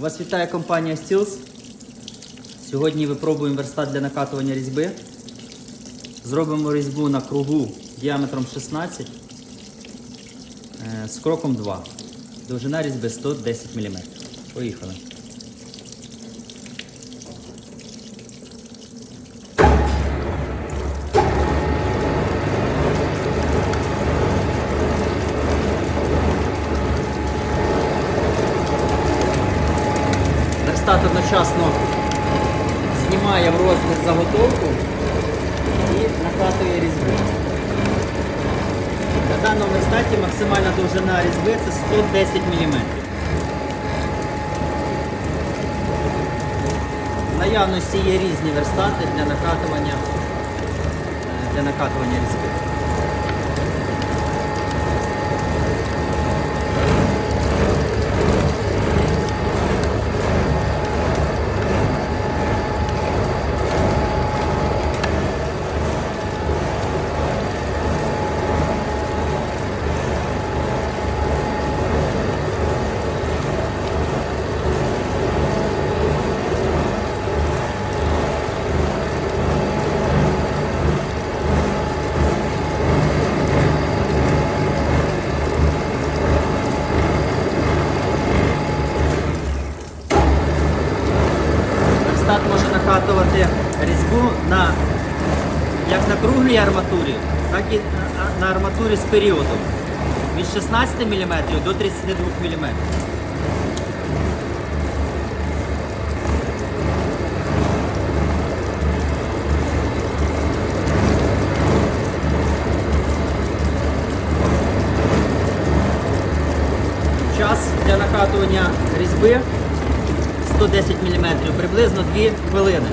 Вас вітає компанія Steels. Сьогодні випробуємо верстат для накатування різьби. Зробимо різьбу на кругу діаметром 16 е, з кроком 2. Довжина різьби 110 мм. Поїхали. Верстат одночасно знімає в розмір заготовку і накатує різьбу. На даному верстаті максимальна довжина різьби це 110 мм. Наявності є різні верстати для накатування, е, для накатування різьби. Різьбу на, як на круглій арматурі, так і на, арматурі з періодом від 16 мм до 32 мм. Час для накатування різьби 110 мм, приблизно 2 хвилини.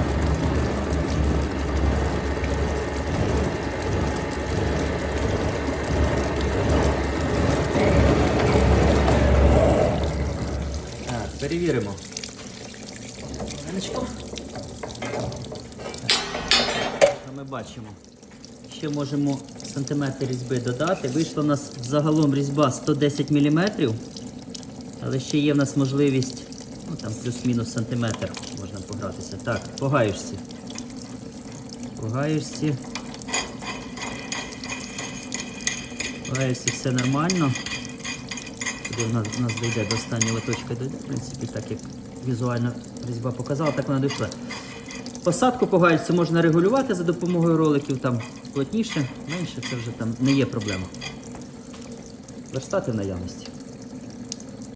Перевіримо. Ми бачимо? Ще можемо сантиметр різьби додати. Вийшла у нас загалом різьба 110 мм. Але ще є в нас можливість, ну там плюс-мінус сантиметр можна погратися. Так, по гаєшці. По гаєшці. По гаєшці все нормально. В нас, нас дійде до останнього точки дійде. В принципі, так як візуально різьба показала, так вона дійшла. Посадку по гаєчці можна регулювати за допомогою роликів, там плотніше, менше, це вже там не є проблема. Верстати в наявності.